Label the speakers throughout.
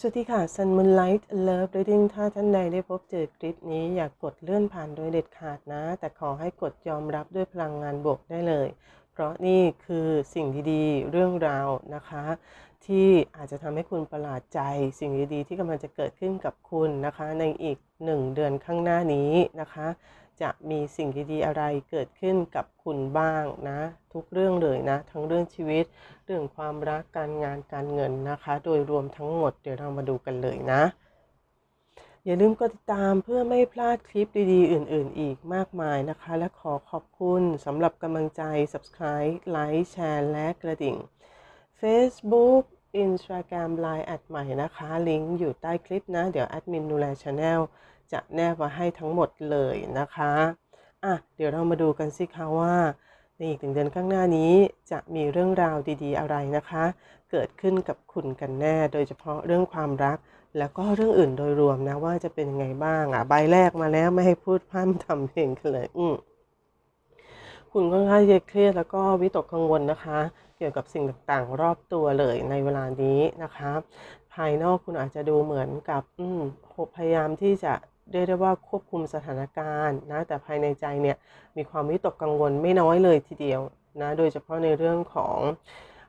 Speaker 1: สวัสดีค่ะ Sun Moonlight Love Reading ถ้าท่านใดได้พบเจอคลิปนี้อย่ากกดเลื่อนผ่านโดยเด็ดขาดนะ แต่ขอให้กดยอมรับด้วยพลังงานบวกได้เลย เพราะนี่คือสิ่งดีๆ เรื่องราวนะคะ ที่อาจจะทำให้คุณประหลาดใจ สิ่งดีๆ ที่กำลังจะเกิดขึ้นกับคุณนะคะ ในอีกหนึ่งเดือนข้างหน้านี้นะคะ จะมีสิ่งดีๆอะไรเกิดขึ้นกับคุณบ้างนะ ทุกเรื่องเลยนะ ทั้งเรื่องชีวิต เรื่องความรักการงานการเงินนะคะ โดยรวมทั้งหมดเดี๋ยวเรามาดูกันเลยนะ อย่าลืมกดติดตามเพื่อไม่พลาดคลิปดีๆ อื่นๆ อีกมากมายนะคะ และขอขอบคุณสำหรับกำลังใจ Subscribe ไลค์แชร์และกระดิ่ง Facebook Instagram Line แอดใหม่นะคะ ลิงก์อยู่ใต้คลิปนะ เดี๋ยวแอดมินดูแลช anel จะแนบมาให้ทั้งหมดเลยนะคะอะเดี๋ยวเรามาดูกันสิคะว่าในอีกหนึ่งเดือนข้างหน้านี้จะมีเรื่องราวดีๆอะไรนะคะ เกิดขึ้นกับคุณกันแน่ โดยเฉพาะเรื่องความรัก แล้วก็เรื่องอื่นโดยรวมนะว่าจะเป็นยังไงบ้างอะใบแรกมาแล้วไม่ให้พูดพร่ำทำเพลงกันเลยอืมคุณค่อนข้างจะเครียดแล้วก็วิตกกังวลนะคะ เกี่ยวกับสิ่งต่างๆ รอบตัวเลยในเวลานี้นะคะ ภายนอกคุณอาจจะดูเหมือนกับอืมพยายามที่จะ เรียกได้ว่าควบคุมสถานการณ์นะแต่ภายในใจเนี่ยมีความวิตกกังวลไม่น้อยเลยทีเดียวนะโดยเฉพาะในเรื่องของ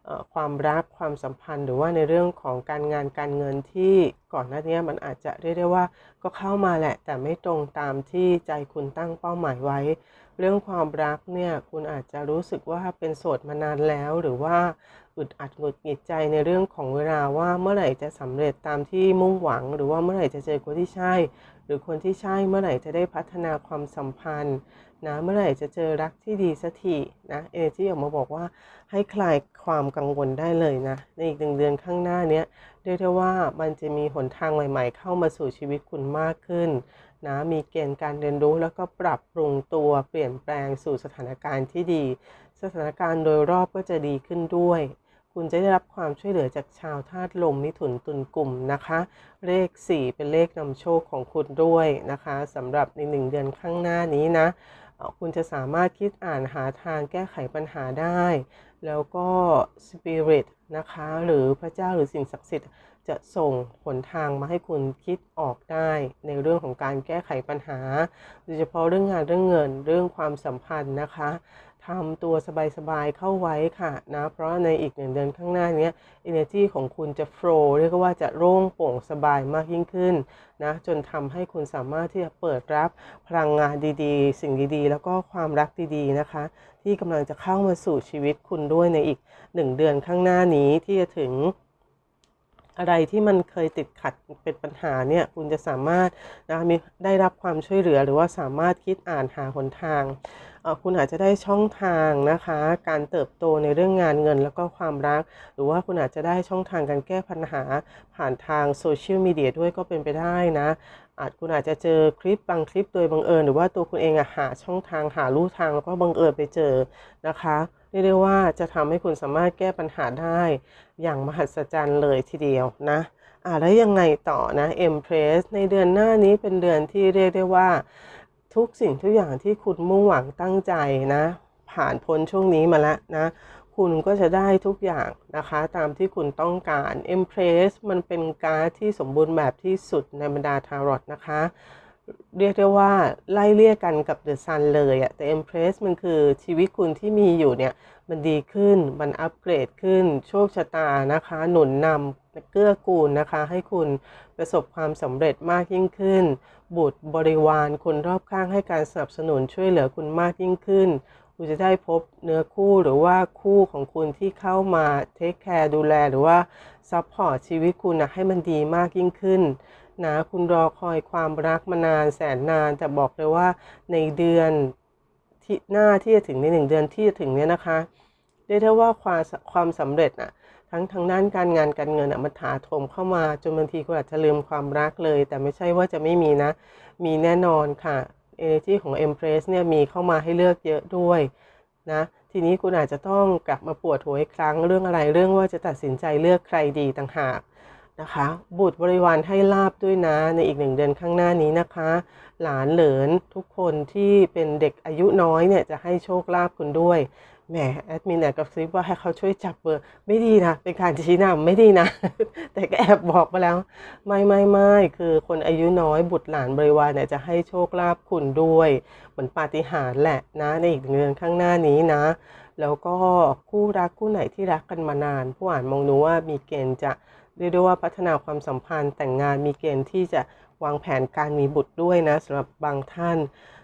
Speaker 1: อความรักความสัมพันธ์ หรือว่าในเรื่องของการงานการเงินที่ก่อนหน้านี้มันอาจจะเรียกได้ว่าก็เข้ามาแหละ แต่ไม่ตรงตามที่ใจคุณตั้งเป้าหมายไว้ เรื่องความรักเนี่ยคุณอาจจะรู้สึกว่าเป็นโสดมานานแล้ว หรือว่าอึดอัดหงุดหงิดใจในเรื่องของเวลาว่าเมื่อไหร่จะสำเร็จตามที่มุ่งหวัง หรือว่าเมื่อไหร่จะเจอคนที่ใช่ หรือคนที่ใช่เมื่อไหร่จะได้พัฒนาความสัมพันธ์นะเมื่อไหร่จะเจอรักที่ดีสักทีนะเอที่ออกมาบอกว่าให้คลายความกังวลได้เลยนะ ในอีกหนึ่งเดือนข้างหน้าเนี้ยเรียกได้ว่ามันจะมีหนทางใหม่ ๆ เข้ามาสู่ชีวิตคุณมากขึ้นนะมีเกณฑ์การเรียนรู้แล้วก็ปรับปรุงตัวเปลี่ยนแปลงสู่สถานการณ์ที่ดี สถานการณ์โดยรอบก็จะดีขึ้นด้วย คุณจะได้รับความช่วยเหลือจากชาวธาตุลมมิถุนตุลกลุ่มนะคะ เลข 4 เป็นเลขนำโชคของคุณด้วยนะคะสำหรับใน1เดือนข้างหน้านี้นะคุณจะสามารถคิดอ่านหาทางแก้ไขปัญหาได้ แล้วก็สปิริตนะคะหรือพระเจ้าหรือสิ่งศักดิ์สิทธิ์จะส่งหนทางมาให้คุณคิดออกได้ ในเรื่องของการแก้ไขปัญหา โดยเฉพาะเรื่องงานเรื่องเงินเรื่องความสัมพันธ์นะคะ ทำตัวสบายๆเข้าไว้ค่ะนะ เพราะในอีกหนึ่งเดือนข้างหน้านี้ energy ของคุณจะ flow เรียกว่าจะโล่งโปร่งสบายมากยิ่งขึ้นนะจนทำให้คุณสามารถที่จะเปิดรับพลังงานดีๆ สิ่งดีๆ แล้วก็ความรักดีๆนะคะ ที่กำลังจะเข้ามาสู่ชีวิตคุณด้วยในอีกหนึ่งเดือนข้างหน้านี้ที่จะถึง อะไรที่มันเคยติดขัดเป็นปัญหาเนี่ยคุณจะสามารถนะมีได้รับความช่วยเหลือ หรือว่าสามารถคิดอ่านหาหนทาง คุณอาจจะได้ช่องทางนะคะ การเติบโตในเรื่องงานเงินแล้วก็ความรัก หรือว่าคุณอาจจะได้ช่องทางการแก้ปัญหาผ่านทางโซเชียลมีเดียด้วยก็เป็นไปได้นะอาจคุณอาจจะเจอคลิปบางคลิปโดยบังเอิญ หรือว่าตัวคุณเองอะหาช่องทางหาลู่ทางแล้วก็บังเอิญไปเจอนะคะ เรียกได้ว่าจะทำให้คุณสามารถแก้ปัญหาได้อย่างมหัศจรรย์เลยทีเดียวนะอ่าแล้วยังไงต่อนะ Empress ในเดือนหน้านี้เป็นเดือนที่เรียกได้ว่าทุกสิ่งทุกอย่างที่คุณมุ่งหวังตั้งใจนะ ผ่านพ้นช่วงนี้มาแล้วนะ คุณก็จะได้ทุกอย่างนะคะ ตามที่คุณต้องการ Empress มันเป็นการ์ดที่สมบูรณ์แบบที่สุดในบรรดาทารอตนะคะ เรียกได้ว่าไล่เลี่ยกันกับเดอะซันเลยอะแต่ Empress มันคือชีวิตคุณที่มีอยู่เนี่ย มันดีขึ้นมันอัปเกรดขึ้น โชคชะตานะคะ หนุนนำเกื้อกูลนะคะ ให้คุณประสบความสำเร็จมากยิ่งขึ้น บุตรบริวารคนรอบข้างให้การสนับสนุนช่วยเหลือคุณมากยิ่งขึ้น คุณจะได้พบเนื้อคู่หรือว่าคู่ของคุณที่เข้ามาเทคแคร์ดูแลหรือว่าซัพพอร์ตชีวิตคุณนะให้มันดีมากยิ่งขึ้น นะคุณรอคอยความรักมานานแสนนาน แต่บอกเลยว่าในเดือนที่หน้าที่จะถึงในหนึ่งเดือนที่จะถึงเนี้ยนะคะเรียกได้ว่าความความสำเร็จน่ะทั้งทางด้านการงานการเงินอะมันถาโถมเข้ามาจนบางทีคุณอาจจะลืมความรักเลย แต่ไม่ใช่ว่าจะไม่มีนะ มีแน่นอนค่ะ energy ของ Empress เนี่ยมีเข้ามาให้เลือกเยอะด้วยนะทีนี้คุณอาจจะต้องกลับมาปวดหัวอีกครั้งเรื่องอะไรเรื่องว่าจะตัดสินใจเลือกใครดีต่างหาก นะคะ บุตรบริวารให้ลาบด้วยนะ ในอีกหนึ่งเดือนข้างหน้านี้นะคะ หลานเหลินทุกคนที่เป็นเด็กอายุน้อยเนี่ยจะให้โชคลาภคุณด้วยแหมแอดมินแอบกระซิบว่าให้เขาช่วยจับเบอร์ไม่ดีนะ เป็นการชี้นำไม่ดีนะ แต่ก็แอบบอกไปแล้ว ไม่ไม่ไม่คือคนอายุน้อยบุตรหลานบริวารเนี่ยจะให้โชคลาภคุณด้วย เหมือนปาฏิหาริย์แหละนะ ในอีกหนึ่งเดือนข้างหน้านี้นะ แล้วก็คู่รักคู่ไหนที่รักกันมานาน ผู้อ่านมองดูว่ามีเกณฑ์จะ เรียกได้ว่าพัฒนาความสัมพันธ์แต่งงานมีเกณฑ์ที่จะวางแผนการมีบุตรด้วยนะสำหรับบางท่าน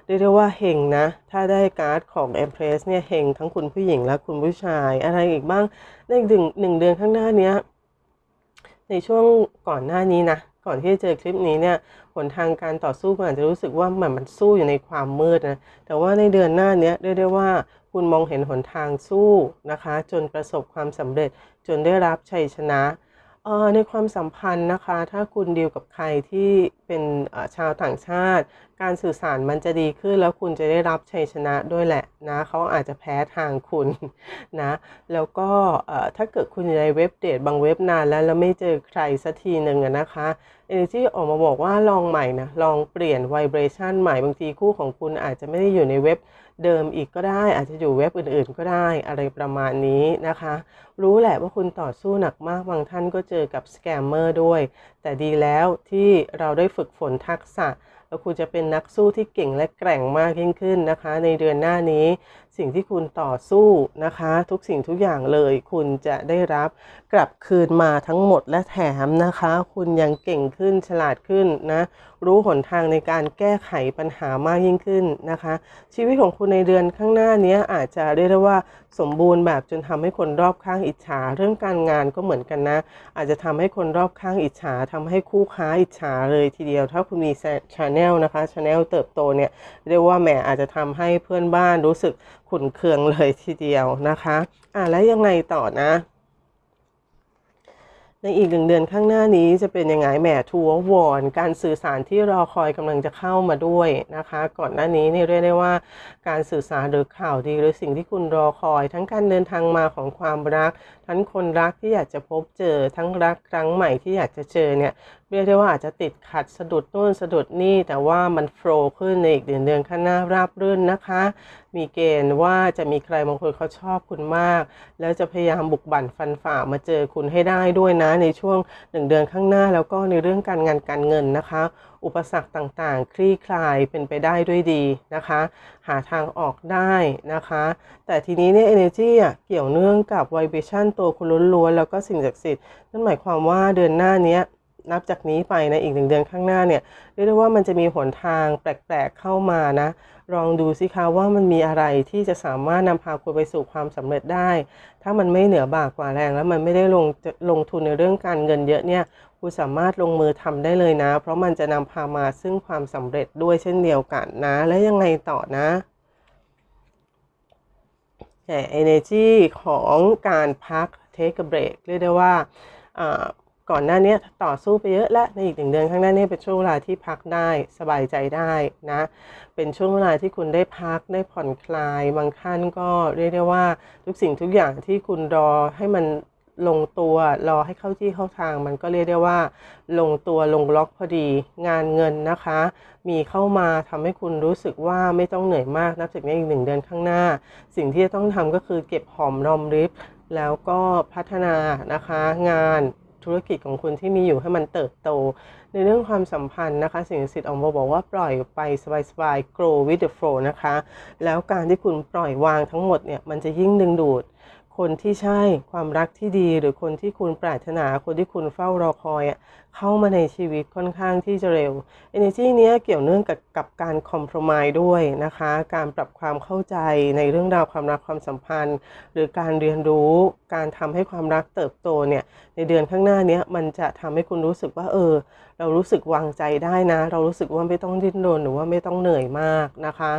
Speaker 1: เรียกได้ว่าเฮงนะ ถ้าได้การ์ดของ Empress เนี่ยเฮงทั้งคุณผู้หญิงและคุณผู้ชาย อะไรอีกบ้างในหนึ่งหนึ่งเดือนข้างหน้านี้ในช่วงก่อนหน้านี้นะก่อนที่จะเจอคลิปนี้เนี่ยหนทางการต่อสู้คุณอาจจะรู้สึกว่ามันมันสู้อยู่ในความมืดนะแต่ว่าในเดือนหน้าเนี้ยเรียกได้ว่าคุณมองเห็นหนทางสู้นะคะ จนประสบความสำเร็จจนได้รับชัยชนะ เอ่อในความสัมพันธ์นะคะ ถ้าคุณดีลกับใครที่เป็นชาวต่างชาติ การสื่อสารมันจะดีขึ้น แล้วคุณจะได้รับชัยชนะด้วยแหละนะเขาอาจจะแพ้ทางคุณนะ แล้วก็ถ้าเกิดคุณอยู่ในเว็บเดทบางเว็บนานแล้วแล้วไม่เจอใครสักทีหนึ่งนะคะ Energy ออกมาบอกว่าลองใหม่นะ ลองเปลี่ยน vibration ใหม่บางทีคู่ของคุณอาจจะไม่ได้อยู่ในเว็บ เดิมอีกก็ได้ อาจจะอยู่เว็บอื่นๆ ก็ได้อะไรประมาณนี้นะคะ รู้แหละว่าคุณต่อสู้หนักมากบางท่านก็เจอกับสแกมเมอร์ด้วย แต่ดีแล้วที่เราได้ฝึกฝนทักษะแล้วคุณจะเป็นนักสู้ที่เก่งและแกร่งมากยิ่งขึ้นนะคะ ในเดือนหน้านี้ สิ่งที่คุณต่อสู้นะคะ ทุกสิ่งทุกอย่างเลยคุณจะได้รับกลับคืนมาทั้งหมดและแถมนะคะ คุณยังเก่งขึ้นฉลาดขึ้นนะ รู้หนทางในการแก้ไขปัญหามากยิ่งขึ้นนะคะ ชีวิตของคุณในเดือนข้างหน้านี้อาจจะเรียกได้ว่าสมบูรณ์แบบจนทำให้คนรอบข้างอิจฉา เรื่องการงานก็เหมือนกันนะ อาจจะทำให้คนรอบข้างอิจฉาทำให้คู่ค้าอิจฉาเลยทีเดียว ถ้าคุณมีชาแนลนะคะชาแนลเติบโตเนี่ยเรียกว่าแหมอาจจะทำให้เพื่อนบ้านรู้สึก ขุนเคืองเลยทีเดียวนะคะ อะแล้วยังไงต่อนะ ในอีกหนึ่งเดือนข้างหน้านี้จะเป็นยังไงแหมทัววอนการสื่อสารที่รอคอยกำลังจะเข้ามาด้วยนะคะ ก่อนหน้านี้นี่เรียกได้ว่าการสื่อสารหรือข่าวดีหรือสิ่งที่คุณรอคอย ทั้งการเดินทางมาของความรัก ทั้งคนรักที่อยากจะพบเจอ ทั้งรักครั้งใหม่ที่อยากจะเจอเนี่ย เรียกได้ว่าอาจจะติดขัดสะดุดนู่นสะดุดนี่ แต่ว่ามันโฟล์ขึ้นในอีกเดือนเดือนข้างหน้าราบรื่นนะคะ มีเกณฑ์ว่าจะมีใครบางคนเขาชอบคุณมาก แล้วจะพยายามบุกบั่นฟันฝ่ามาเจอคุณให้ได้ด้วยนะในช่วงหนึ่งเดือนข้างหน้า แล้วก็ในเรื่องการงานการเงินนะคะ อุปสรรคต่างๆ คลี่คลายเป็นไปได้ด้วยดีนะคะ หาทางออกได้นะคะ แต่ทีนี้เนี่ย energy อะเกี่ยวเนื่องกับ vibration ตัวคุณล้วนๆแล้วก็สิ่งศักดิ์สิทธิ์นั่นหมายความว่าเดือนหน้านี้ นับจากนี้ไปนะอีกหนึ่งเดือนข้างหน้าเนี่ยเรียกได้ว่ามันจะมีหนทางแปลกๆเข้ามานะลองดูสิคะว่ามันมีอะไรที่จะสามารถนำพาคุณไปสู่ความสำเร็จได้ ถ้ามันไม่เหนือบากกว่าแรง แล้วมันไม่ได้ลงลงทุนในเรื่องการเงินเยอะเนี่ยคุณสามารถลงมือทำได้เลยนะ เพราะมันจะนำพามาซึ่งความสำเร็จด้วยเช่นเดียวกันนะ แล้วยังไงต่อนะแต่ energy ของการพัก take a break เรียกได้ว่า ก่อนหน้านี้ต่อสู้ไปเยอะและในอีกหนึ่งเดือนข้างหน้านี้เป็นช่วงเวลาที่พักได้สบายใจได้นะ เป็นช่วงเวลาที่คุณได้พักได้ผ่อนคลาย บางท่านก็เรียกได้ว่าทุกสิ่งทุกอย่างที่คุณรอให้มันลงตัวรอให้เข้าที่เข้าทาง มันก็เรียกได้ว่า ลงตัวลงล็อกพอดีงานเงินนะคะ มีเข้ามาทำให้คุณรู้สึกว่าไม่ต้องเหนื่อยมากนับจากนี้อีกหนึ่งเดือนข้างหน้า สิ่งที่จะต้องทำก็คือเก็บหอมรอมริบแล้วก็พัฒนานะคะ งาน ธุรกิจของคุณที่มีอยู่ให้มันเติบโต ในเรื่องความสัมพันธ์นะคะ สิ่งศักดิ์สิทธิ์ออกมาบอกว่าปล่อยไปสบายๆ grow with the flow นะคะ แล้วการที่คุณปล่อยวางทั้งหมดเนี่ยมันจะยิ่งดึงดูด คนที่ใช่ความรักที่ดี หรือคนที่คุณปรารถนาคนที่คุณเฝ้ารอคอยอะเข้ามาในชีวิตค่อนข้างที่จะเร็ว energy เนี้ยเกี่ยวเนื่องกับกับการคอม p r o m i s e ด้วยนะคะ การปรับความเข้าใจในเรื่องราวความรักความสัมพันธ์ หรือการเรียนรู้ การทำให้ความรักเติบโตเนี่ยในเดือนข้างหน้านี้มันจะทำให้คุณรู้สึกว่าเออ เรารู้สึกวางใจได้นะ เรารู้สึกว่าไม่ต้องดิ้นรนหรือว่าไม่ต้องเหนื่อยมากนะคะ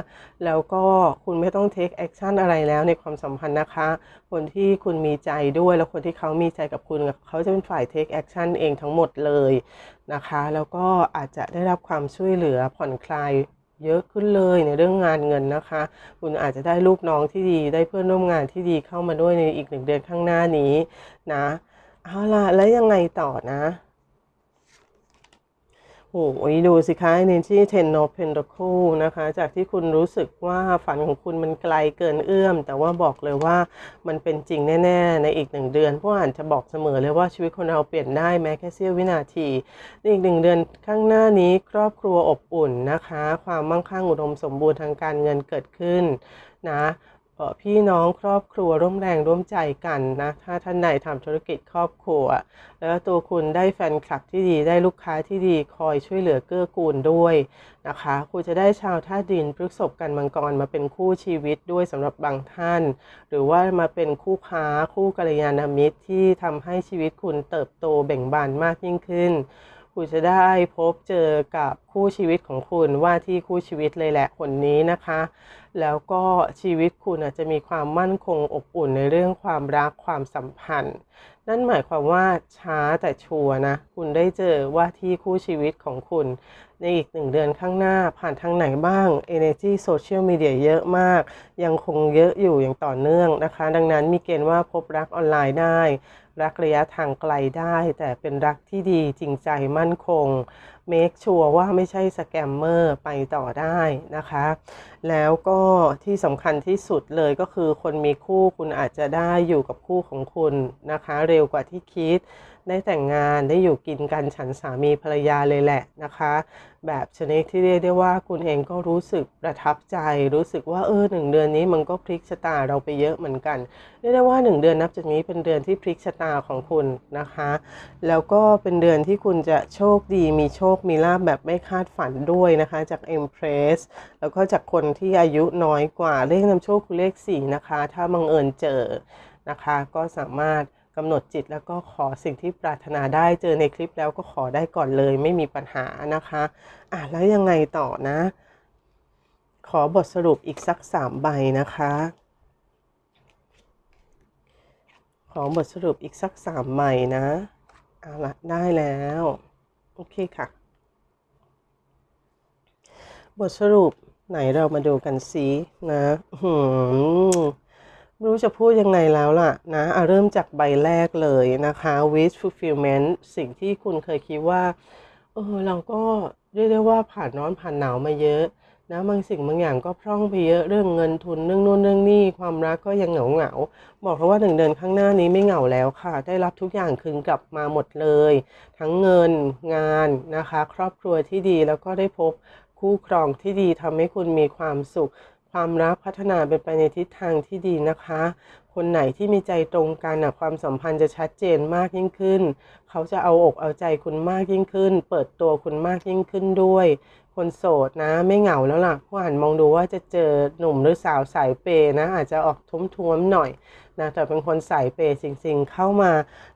Speaker 1: แล้วก็คุณไม่ต้อง take action อะไรแล้วในความสัมพันธ์นะคะ คนที่คุณมีใจด้วย แล้วคนที่เขามีใจกับคุณเขาจะเป็นฝ่าย take action เองทั้งหมดเลยนะคะ แล้วก็อาจจะได้รับความช่วยเหลือผ่อนคลาย เยอะขึ้นเลยในเรื่องงานเงินนะคะ คุณอาจจะได้ลูกน้องที่ดีได้เพื่อนร่วมงานที่ดีเข้ามาด้วยในอีกหนึ่งเดือนข้างหน้านี้นะเอาล่ะแล้วยังไงต่อนะ โอ้ยดูสิคะ Energy Ten of Pentacles นะคะ จากที่คุณรู้สึกว่าฝันของคุณมันไกลเกินเอื้อม แต่ว่าบอกเลยว่ามันเป็นจริงแน่ ๆ ในอีกหนึ่งเดือนผู้อ่านจะบอกเสมอเลยว่าชีวิตคนเราเปลี่ยนได้แม้แค่เสี้ยววินาทีในอีกหนึ่งเดือนข้างหน้านี้ครอบครัวอบอุ่นนะคะ ความมั่งคั่งอุดมสมบูรณ์ทางการเงินเกิดขึ้นนะ พี่น้องครอบครัวร่วมแรงร่วมใจกันนะ ถ้าท่านใดทำธุรกิจครอบครัว แล้วตัวคุณได้แฟนคลับที่ดีได้ลูกค้าที่ดีคอยช่วยเหลือเกื้อกูลด้วยนะคะ คุณจะได้ชาวธาดินพฤษภกันมังกรมาเป็นคู่ชีวิตด้วยสำหรับบางท่าน หรือว่ามาเป็นคู่ค้าคู่กัลยาณมิตรที่ทำให้ชีวิตคุณเติบโตเบ่งบานมากยิ่งขึ้น คุณจะได้พบเจอกับคู่ชีวิตของคุณว่าที่คู่ชีวิตเลยแหละคนนี้นะคะ แล้วก็ชีวิตคุณอาจจะมีความมั่นคงอบอุ่นในเรื่องความรักความสัมพันธ์ นั่นหมายความว่าช้าแต่ชัวร์นะ คุณได้เจอว่าที่คู่ชีวิตของคุณ ในอีกหนึ่งเดือนข้างหน้าผ่านทางไหนบ้าง Energy Social Media เยอะมาก ยังคงเยอะอยู่อย่างต่อเนื่องนะคะ ดังนั้นมีเกณฑ์ว่าพบรักออนไลน์ได้ รักระยะทางไกลได้ แต่เป็นรักที่ดีจริงใจมั่นคง เมคชัวร์ว่าไม่ใช่สแกมเมอร์ไปต่อได้นะคะ แล้วก็ที่สำคัญที่สุดเลยก็คือคนมีคู่คุณอาจจะได้อยู่กับคู่ของคุณนะคะ เร็วกว่าที่คิด ได้แต่งงานได้อยู่กินกันฉันสามีภรรยาเลยแหละนะคะ แบบชนิดที่เรียกได้ว่าคุณเองก็รู้สึกประทับใจ รู้สึกว่าเออหนึ่งเดือนนี้มันก็พลิกชะตาเราไปเยอะเหมือนกันเรียกได้ว่าหนึ่งเดือนนับจากนี้เป็นเดือนที่พลิกชะตาของคุณนะคะ แล้วก็เป็นเดือนที่คุณจะโชคดีมีโชคมีลาบแบบไม่คาดฝันด้วยนะคะจาก Empress แล้วก็จากคนที่อายุน้อยกว่าเลขนำโชคคือเลข4นะคะ ถ้าบังเอิญเจอนะคะ ก็สามารถ กำหนดจิตแล้วก็ขอสิ่งที่ปรารถนาได้เจอในคลิปแล้วก็ขอได้ก่อนเลยไม่มีปัญหานะคะอะแล้วยังไงต่อนะ ขอบทสรุปอีกสักสามใบนะคะ ขอบทสรุปอีกสักสามใบนะเอาละได้แล้ว โอเคค่ะ บทสรุปไหนเรามาดูกันสินะหืม ไม่รู้จะพูดยังไงแล้วล่ะนะอะเริ่มจากใบแรกเลยนะคะ wish fulfillment สิ่งที่คุณเคยคิดว่า เออเราก็เรียกได้ว่าผ่านร้อนผ่านหนาวมาเยอะนะบางสิ่งบางอย่างก็พร่องไปเยอะเรื่องเงินทุนเรื่องโน้นเรื่องนี้ความรักก็ยังเหงาเหงาบอกเพราะว่าหนึ่งเดือนข้างหน้านี้ไม่เหงาแล้วค่ะ ได้รับทุกอย่างคืนกลับมาหมดเลย ทั้งเงินงานนะคะ ครอบครัวที่ดีแล้วก็ได้พบคู่ครองที่ดีทำให้คุณมีความสุข ความรักพัฒนาเป็นไปในทิศทางที่ดีนะคะ คนไหนที่มีใจตรงกันนะความสัมพันธ์จะชัดเจนมากยิ่งขึ้น เขาจะเอาอกเอาใจคุณมากยิ่งขึ้น เปิดตัวคุณมากยิ่งขึ้นด้วย คนโสดนะ ไม่เหงาแล้วล่ะผู้อ่านมองดูว่าจะเจอหนุ่มหรือสาวสายเปย์นะ อาจจะออกทุ้มท้วมๆหน่อยนะแต่เป็นคนสายเปย์จริงๆ เข้ามา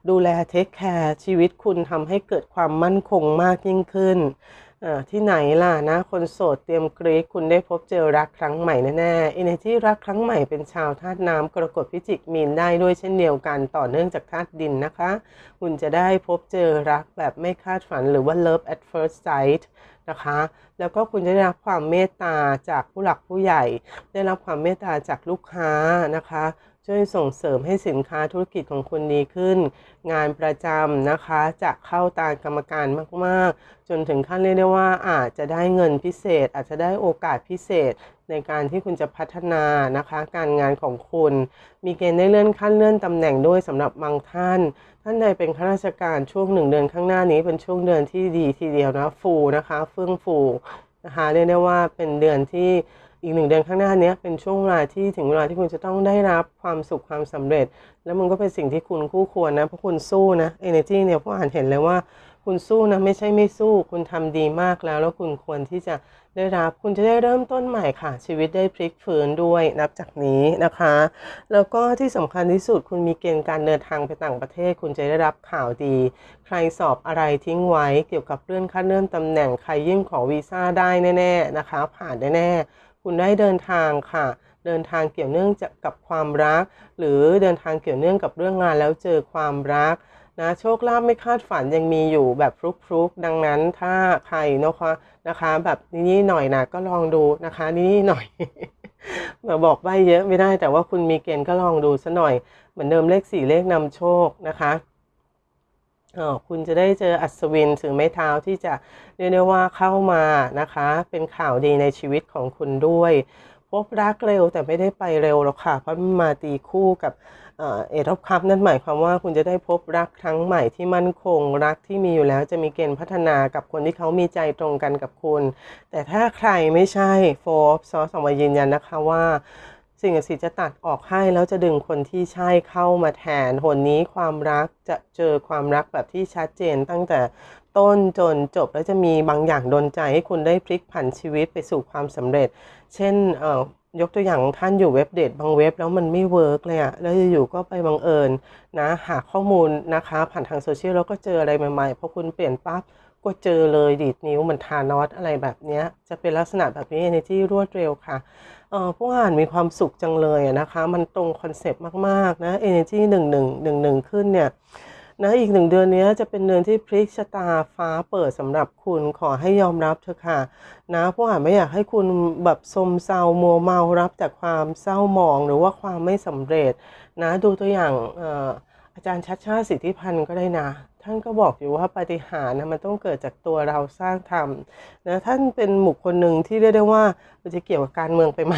Speaker 1: ดูแลเทคแคร์ชีวิตคุณทำให้เกิดความมั่นคงมากยิ่งขึ้น ที่ไหนล่ะนะ คนโสดเตรียมกรี๊ดคุณได้พบเจอรักครั้งใหม่แน่ๆอินที่รักครั้งใหม่เป็นชาวธาตุน้ำกรกฎพิจิกมีนได้ด้วยเช่นเดียวกันต่อเนื่องจากธาตุดินนะคะ คุณจะได้พบเจอรักแบบไม่คาดฝันหรือว่า love at first sight นะคะ แล้วก็คุณจะได้รับความเมตตาจากผู้หลักผู้ใหญ่ ได้รับความเมตตาจากลูกค้านะคะ ช่วยส่งเสริมให้สินค้าธุรกิจของคุณดีขึ้น งานประจำนะคะจะเข้าตากรรมการมากๆ จนถึงขั้นเรียกได้ว่าอาจจะได้เงินพิเศษ อาจจะได้โอกาสพิเศษในการที่คุณจะพัฒนานะคะ การงานของคุณ มีเกณฑ์ได้เลื่อนขั้นเลื่อนตำแหน่งด้วยสำหรับบางท่าน ท่านใดเป็นข้าราชการช่วงหนึ่งเดือนข้างหน้านี้เป็นช่วงเดือนที่ดีทีเดียวนะฟูนะคะ เฟื่องฟูนะคะเรียกได้ว่าเป็นเดือนที่ อีกหนึ่งเดือนข้างหน้านี้เป็นช่วงเวลาที่ถึงเวลาที่คุณจะต้องได้รับความสุขความสำเร็จ แล้วมันก็เป็นสิ่งที่คุณคู่ควรนะเพราะคุณสู้นะ energy เนี่ยผู้อ่านเห็นเลยว่าคุณสู้นะไม่ใช่ไม่สู้ คุณทำดีมากแล้ว แล้วคุณควรที่จะได้รับคุณจะได้เริ่มต้นใหม่ค่ะ ชีวิตได้พลิกฟื้นด้วยนับจากนี้นะคะ แล้วก็ที่สำคัญที่สุดคุณมีเกณฑ์การเดินทางไปต่างประเทศ คุณจะได้รับข่าวดี ใครสอบอะไรทิ้งไว้เกี่ยวกับเลื่อนขั้นเลื่อนตำแหน่งใครยื่นขอวีซ่าได้แน่ ๆนะคะ ผ่านแน่ๆ คุณได้เดินทางค่ะ เดินทางเกี่ยวเนื่องกับความรัก หรือเดินทางเกี่ยวเนื่องกับเรื่องงานแล้วเจอความรักนะโชคลาภไม่คาดฝันยังมีอยู่แบบฟลุกๆ ดังนั้นถ้าใครนะคะนะคะ แบบนี้หน่อยนะก็ลองดูนะคะนี่หน่อยมาบอกใบเยอะไม่ได้แต่ว่าคุณมีเกณฑ์ก็ลองดูซะหน่อย เหมือนเดิมเลขสี่เลขนำโชคนะคะ คุณจะได้เจออัศวินถือไม้เท้าที่จะเรียกได้ว่าเข้ามานะคะ เป็นข่าวดีในชีวิตของคุณด้วย พบรักเร็วแต่ไม่ได้ไปเร็วหรอกค่ะ เพราะมาตีคู่กับเอ่อเอทอฟคัพนั่นหมายความว่าคุณจะได้พบรักครั้งใหม่ที่มั่นคง รักที่มีอยู่แล้วจะมีเกณฑ์พัฒนากับคนที่เขามีใจตรงกันกับคุณ แต่ถ้าใครไม่ใช่โฟร์ซอสออกมายืนยันนะคะว่า สิ่งศักดิ์สิทธิ์จะตัดออกให้แล้วจะดึงคนที่ใช่เข้ามาแทนหนนี้ความรักจะเจอความรักแบบที่ชัดเจนตั้งแต่ต้นจนจบแล้วจะมีบางอย่างดนใจให้คุณได้พลิกผันชีวิตไปสู่ความสำเร็จ เช่นเอ่อยกตัวอย่างท่านอยู่เว็บเดทบางเว็บแล้วมันไม่เวิร์กเลยอะแล้วอยู่ๆก็ไปบังเอิญนะหาข้อมูลนะคะ ผ่านทางโซเชียลแล้วก็เจออะไรใหม่ๆพอคุณเปลี่ยนปั๊บก็เจอเลยดีดนิ้วเหมันทานอสอะไรแบบนี้จะเป็นลักษณะแบบนี้ energy รวดเร็วค่ะ เออผู้อ่านมีความสุขจังเลยนะคะ มันตรงคอนเซปต์มากๆนะ energy หนึ่งหนึ่งหนึ่งหนึ่งขึ้นเนี่ยนะอีกหนึ่งเดือนนี้จะเป็นเดือนที่พลิกชะตาฟ้าเปิดสำหรับคุณขอให้ยอมรับเถอะค่ะ นะผู้อ่านไม่อยากให้คุณแบบสมเศร้ามัวเมารับแต่ความเศร้าหมองหรือว่าความไม่สำเร็จ นะดูตัวอย่างอาจารย์ชัดชาติสิทธิพันธ์ก็ได้นะ ท่านก็บอกอยู่ว่าปาฏิหาริย์นะมันต้องเกิดจากตัวเราสร้างทำนะท่านเป็นบุคคลหนึ่งที่เรียกได้ว่ามันจะเกี่ยวกับการเมืองไปไหม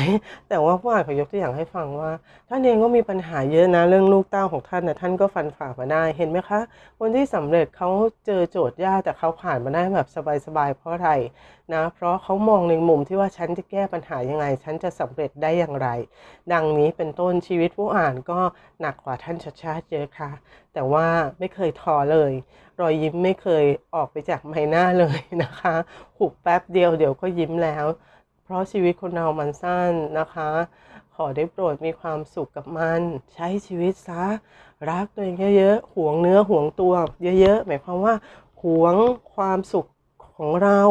Speaker 1: แต่ว่าผู้อ่านขอยกตัวอย่างให้ฟังว่า ท่านเองก็มีปัญหาเยอะนะเรื่องลูกเต้าของท่านนะท่านก็ฟันฝ่ามาได้เห็นไหมคะ คนที่สำเร็จเขาเจอโจทย์ยากแต่เขาผ่านมาได้แบบสบายๆเพราะอะไร นะเพราะเขามองในมุมที่ว่าฉันจะแก้ปัญหายังไง ฉันจะสำเร็จได้อย่างไร ดังนี้เป็นต้นชีวิตผู้อ่านก็หนักกว่าท่านชัดชาติเยอะค่ะ แต่ว่าไม่เคยท้อเลย รอยยิ้มไม่เคยออกไปจากใบหน้าเลยนะคะหุบแป๊บเดียวเดี๋ยวก็ยิ้มแล้ว เพราะชีวิตคนเรามันสั้นนะคะ ขอได้โปรดมีความสุขกับมัน ใช้ชีวิตซะรักตัวเองเยอะๆห่วงเนื้อห่วงตัว เยอะๆหมายความว่าห่วงความสุขของเรา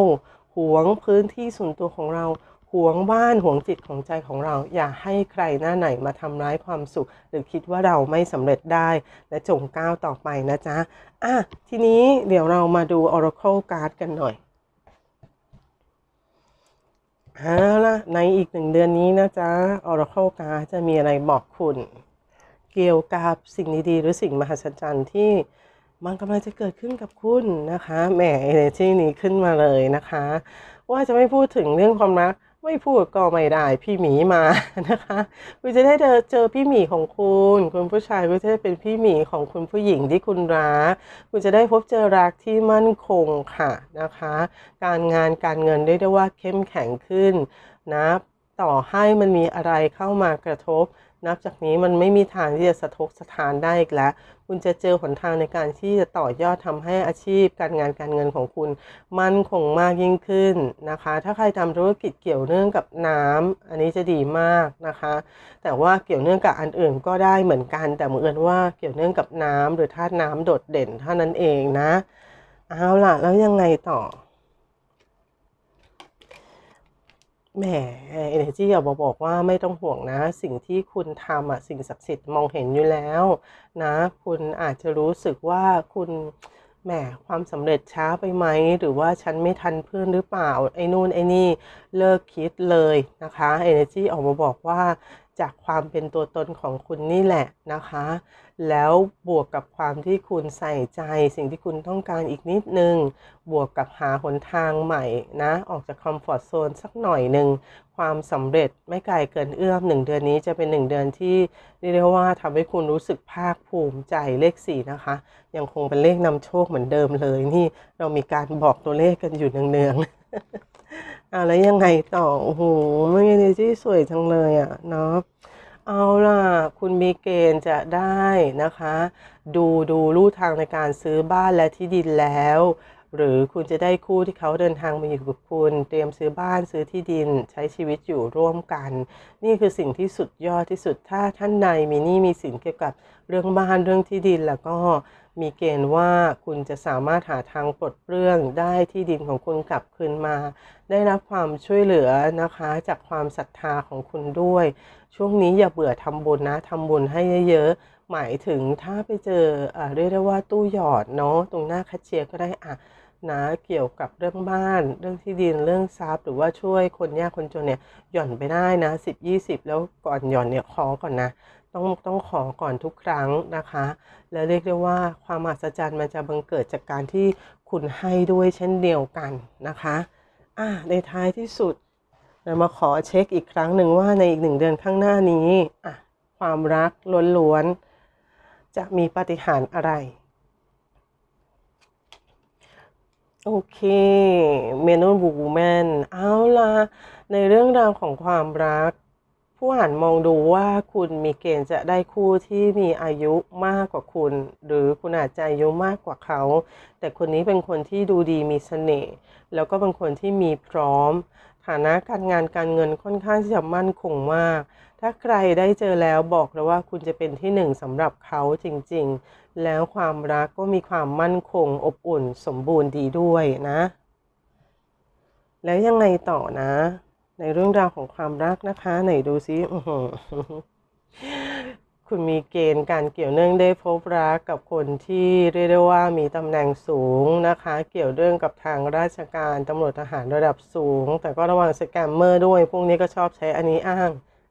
Speaker 1: วงพื้นที่ส่วนตัวของเราหวงบ้านหวงจิตของใจของเรา อย่าให้ใครหน้าไหนมาทำร้ายความสุข หรือคิดว่าเราไม่สำเร็จได้ และจงก้าวต่อไปนะจ๊ะอะทีนี้เดี๋ยวเรามาดู Oracle Card กันหน่อยเอาละในอีกหนึ่งเดือนนี้นะจ๊ะ Oracle Card จะมีอะไรบอกคุณ เกี่ยวกับสิ่งดีๆหรือสิ่งมหัศจรรย์ที่ มันกำลังจะเกิดขึ้นกับคุณนะคะแหมเอเนจีนี้ขึ้นมาเลยนะคะ ว่าจะไม่พูดถึงเรื่องความรักไม่พูดก็ไม่ได้พี่หมีมานะคะคุณจะได้เจอพี่หมีของคุณคุณผู้ชายก็จะได้เป็นพี่หมีของคุณผู้หญิงที่คุณรักคุณจะได้พบเจอรักที่มั่นคงค่ะนะคะ การงานการเงินได้ได้ว่าเข้มแข็งขึ้นนะต่อให้มันมีอะไรเข้ามากระทบ นับจากนี้มันไม่มีทางที่จะสะทกสะทานได้อีกแล้ว คุณจะเจอหนทางในการที่จะต่อยอดทำให้อาชีพการงานการเงินของคุณ มั่นคงมากยิ่งขึ้นนะคะ ถ้าใครทำธุรกิจเกี่ยวเนื่องกับน้ำอันนี้จะดีมากนะคะ แต่ว่าเกี่ยวเนื่องกับอันอื่นก็ได้เหมือนกัน แต่เหมือนว่าเกี่ยวเนื่องกับน้ำหรือธาตุน้ำโดดเด่นเท่านั้นเองนะเอาล่ะแล้วยังไงต่อ แหมเอเนจีอยากบอกว่าไม่ต้องห่วงนะ สิ่งที่คุณทำอะสิ่งศักดิ์สิทธิ์มองเห็นอยู่แล้วนะ คุณอาจจะรู้สึกว่าคุณแหมความสำเร็จช้าไปไหม หรือว่าฉันไม่ทันเพื่อนหรือเปล่า ไอ้นู่นไอ้นี่เลิกคิดเลยนะคะ Energy ออกมาบอกว่า จากความเป็นตัวตนของคุณนี่แหละนะคะ แล้วบวกกับความที่คุณใส่ใจสิ่งที่คุณต้องการอีกนิดนึง บวกกับหาหนทางใหม่นะ ออกจากคอมฟอร์ทโซนสักหน่อยหนึ่ง ความสำเร็จไม่ไกลเกินเอื้อมหนึ่งเดือนนี้จะเป็นหนึ่งเดือนที่เรียกได้ว่าทำให้คุณรู้สึกภาคภูมิใจเลขสี่นะคะ ยังคงเป็นเลขนำโชคเหมือนเดิมเลยนี่เรามีการบอกตัวเลขกันอยู่เนืองๆ อ่าแล้วยังไงต่อ โอ้โหไม่เอเนจีสวยจังเลยอะเนาะเอาล่ะ คุณมีเกณฑ์จะได้นะคะ ดูดูลู่ทางในการซื้อบ้านและที่ดินแล้ว หรือคุณจะได้คู่ที่เขาเดินทางมาอยู่กับคุณ เตรียมซื้อบ้านซื้อที่ดินใช้ชีวิตอยู่ร่วมกัน นี่คือสิ่งที่สุดยอดที่สุดถ้าท่านใดมีนี้มีสินเกี่ยวกับ เรื่องบ้านเรื่องที่ดินแล้วก็มีเกณฑ์ว่าคุณจะสามารถหาทางปลดเปลื้องได้ที่ดินของคุณกลับคืนมา ได้รับความช่วยเหลือนะคะจากความศรัทธาของคุณด้วย ช่วงนี้อย่าเบื่อทำบุญนะทำบุญให้เยอะๆหมายถึงถ้าไปเจออเรียกได้ว่าตู้หยอดเนาะตรงหน้าคชเชียร์ก็ได้อะนะเกี่ยวกับเรื่องบ้าน เรื่องที่ดินเรื่องทรัพย์ หรือว่าช่วยคนยากคนจนเนี่ยหย่อนไปได้นะ 10 20 แล้วก่อนหย่อนเนี่ยขอก่อนนะ ต้องต้องขอก่อนทุกครั้งนะคะ และเรียกได้ว่าความมหัศจรรย์มันจะบังเกิดจากการที่คุณให้ด้วยเช่นเดียวกันนะคะอะในท้ายที่สุด เรามาขอเช็คอีกครั้งหนึ่งว่าในอีกหนึ่งเดือนข้างหน้านี้อะความรักล้วนๆจะมีปฏิหารอะไรโอเคเมนูบูแมนเอาล่ะ ในเรื่องราวของความรัก ผู้อ่านมองดูว่าคุณมีเกณฑ์จะได้คู่ที่มีอายุมากกว่าคุณ หรือคุณอาจจะอายุมากกว่าเขา แต่คนนี้เป็นคนที่ดูดีมีเสน่ห์แล้วก็เป็นคนที่มีพร้อม ฐานะการงานการเงินค่อนข้างที่จะมั่นคงมาก ถ้าใครได้เจอแล้วบอกเลยว่าคุณจะเป็นที่หนึ่งสำหรับเขาจริงๆ แล้วความรักก็มีความมั่นคงอบอุ่นสมบูรณ์ดีด้วยนะ แล้วยังไงต่อนะ ในเรื่องราวของความรักนะคะ ไหนดูซิคุณมีเกณฑ์การเกี่ยวเนื่องได้พบรักกับคนที่เรียกได้ว่ามีตำแหน่งสูงนะคะ เกี่ยวเรื่องกับทางราชการตำรวจทหารระดับสูง แต่ก็ระวังสแกมเมอร์ด้วย พวกนี้ก็ชอบใช้อันนี้อ้าง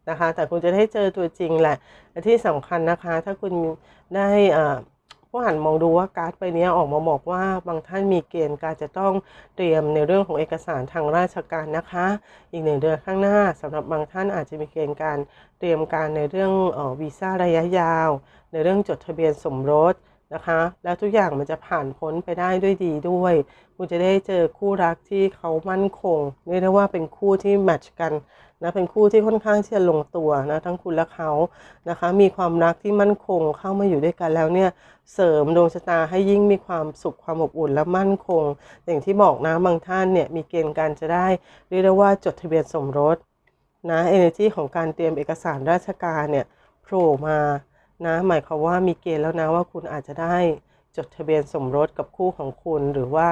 Speaker 1: นะคะ แต่คุณจะได้เจอตัวจริงแหละที่สำคัญนะคะ ถ้าคุณได้อ่า ผู้หันมองดูว่าการ์ดใบนี้ออกมาบอกว่าบางท่านมีเกณฑ์การจะต้องเตรียมในเรื่องของเอกสารทางราชการนะคะ อีกหนึ่งเดือนข้างหน้าสำหรับบางท่านอาจจะมีเกณฑ์การเตรียมการในเรื่องออวีซ่าระยะยาว ในเรื่องจดทะเบียนสมรสนะคะ แล้วทุกอย่างมันจะผ่านพ้นไปได้ด้วยดีด้วย คุณจะได้เจอคู่รักที่เขามั่นคงเรียกได้ว่าเป็นคู่ที่แมทช์กัน นะเป็นคู่ที่ค่อนข้างที่จะลงตัวนะทั้งคุณและเขานะคะ มีความรักที่มั่นคงเข้ามาอยู่ด้วยกันแล้วเนี่ยเสริมดวงชะตาให้ยิ่งมีความสุขความอบอุ่นและมั่นคง อย่างที่บอกนะบางท่านเนี่ยมีเกณฑ์การจะได้เรียกได้ว่าจดทะเบียนสมรสนะ energy ของการเตรียมเอกสารราชการเนี่ยโผล่มานะหมายความว่ามีเกณฑ์แล้วนะว่าคุณอาจจะได้จดทะเบียนสมรสกับคู่ของคุณหรือว่า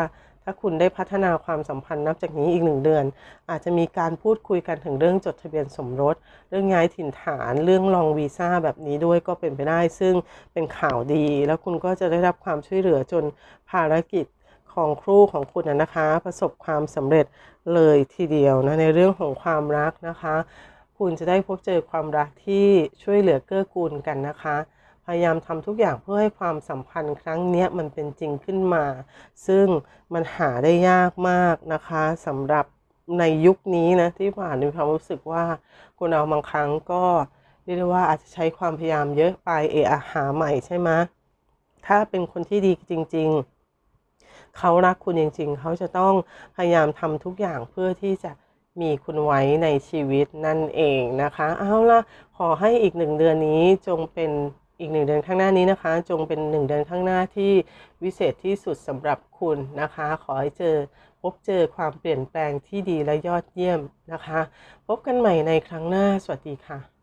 Speaker 1: ถ้าคุณได้พัฒนาความสัมพันธ์นับจากนี้อีกหนึ่งเดือน อาจจะมีการพูดคุยกันถึงเรื่องจดทะเบียนสมรส เรื่องย้ายถิ่นฐาน เรื่องลองวีซ่าแบบนี้ด้วยก็เป็นไปได้ ซึ่งเป็นข่าวดี แล้วคุณก็จะได้รับความช่วยเหลือจนภารกิจของครูของคุณนะนะคะ ประสบความสำเร็จเลยทีเดียวนะในเรื่องของความรักนะคะ คุณจะได้พบเจอความรักที่ช่วยเหลือเกื้อกูลกันนะคะ พยายามทำทุกอย่างเพื่อให้ความสัมพันธ์ครั้งนี้มันเป็นจริงขึ้นมา ซึ่งมันหาได้ยากมากนะคะสำหรับในยุคนี้นะที่ผ่านมีความรู้สึกว่าคนเราบางครั้งก็เรียกได้ว่าอาจจะใช้ความพยายามเยอะไปเอะอหาใหม่ใช่ไหมถ้าเป็นคนที่ดีจริง ๆ เขารักคุณจริง ๆ เขาจะต้องพยายามทำทุกอย่างเพื่อที่จะมีคุณไว้ในชีวิตนั่นเองนะคะ เอาละขอให้อีกหนึ่งเดือนนี้จงเป็น อีกหนึ่งเดือนข้างหน้านี้นะคะ จงเป็นหนึ่งเดือนข้างหน้าที่วิเศษที่สุดสำหรับคุณนะคะ ขอให้เจอพบเจอความเปลี่ยนแปลงที่ดีและยอดเยี่ยมนะคะ พบกันใหม่ในครั้งหน้าสวัสดีค่ะ